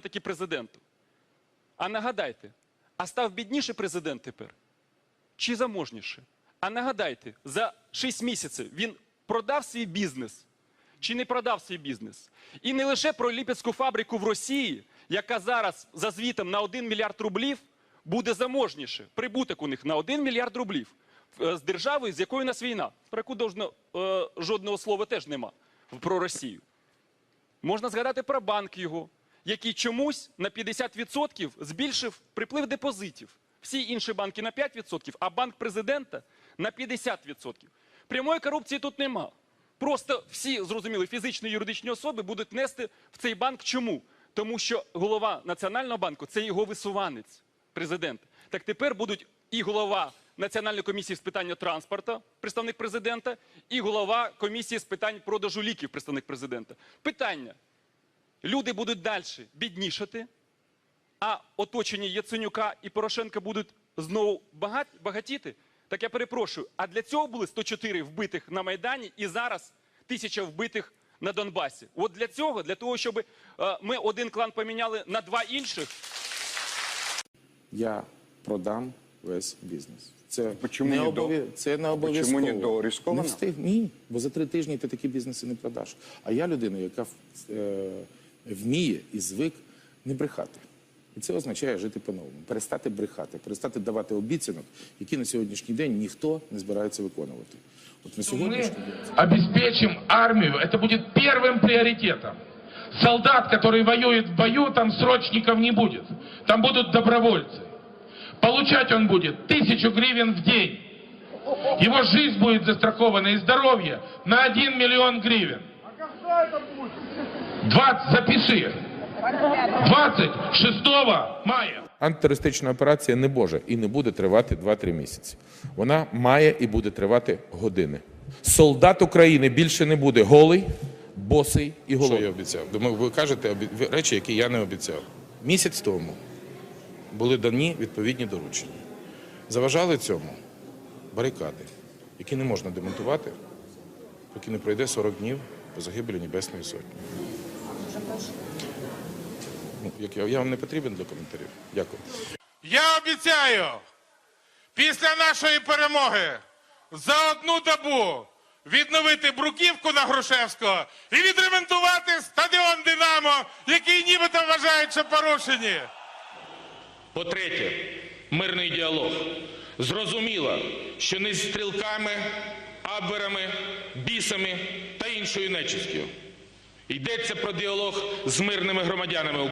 таки президенту. А нагадайте, а став бідніше президент тепер? Чи заможніше? А нагадайте, за 6 місяців він продав свій бізнес чи не продав свій бізнес? І не лише про ліпецьку фабрику в Росії, яка зараз за звітом на 1 мільярд рублів буде заможніше. Прибуток у них на 1 мільярд рублів е, з державою, з якою у нас війна, про яку должно, е, жодного слова теж нема про Росію. Можна згадати про банк його, який чомусь на 50% збільшив приплив депозитів. Всі інші банки на 5%, а банк президента на 50%. Прямої корупції тут нема. Просто всі зрозуміли, фізичні і юридичні особи будуть нести в цей банк. Чому? Тому що голова Національного банку це його висуванець, президент. Так тепер будуть і голова Національної комісії з питання транспорту, представник президента, і голова комісії з питань продажу ліків, представник президента. Питання: люди будуть далі біднішати, а оточені Яценюка і Порошенка будуть знову багат, багатіти. Так я перепрошую, а для цього були 104 вбитих на Майдані і зараз тисяча вбитих на Донбасі. От для цього, для того, щоб е, ми один клан поміняли на два інших, я продам весь бізнес. Це Почему не, не обов'я- до? це не обов'язково. Почему не до? Ризиковано? Не встиг. Ні, бо за три тижні ти такі бізнеси не продаш. А я людина, яка е, вміє і звик не брехати. І це означає жити по-новому, перестати брехати, перестати давати обіцянок, які на сьогоднішній день ніхто не збирається виконувати. От на Мы сьогоднішній день обеспечим армию. Это будет первым приоритетом. Солдат, который воюет в бою, там срочников не будет. Там будут добровольцы. Получать он будет тысячу гривен в день. Его жизнь будет застрахована и здоровье на 1 миллион гривен. 20, запиши. 26 мая. Антитерористична операція не може і не буде тривати 2-3 місяці. Вона має і буде тривати години. Солдат України більше не буде голий, босий і Що я обіцяв? Думаю, ви кажете речі, які я не обіцяв. Місяць тому були дані відповідні доручення. Заважали цьому барикади, які не можна демонтувати, поки не пройде 40 днів по загибелі Небесної Сотні. Ну, як я, я вам не потрібен для коментарів. Дякую. Я обіцяю після нашої перемоги за одну добу відновити бруківку на Грушевського і відремонтувати стадіон Динамо, який нібито вважають, що порушені. По-третє, мирний діалог. Зрозуміло, що не з стрілками, абверами, бісами та іншою нечистю. Йдеться про діалог з мирними громадянами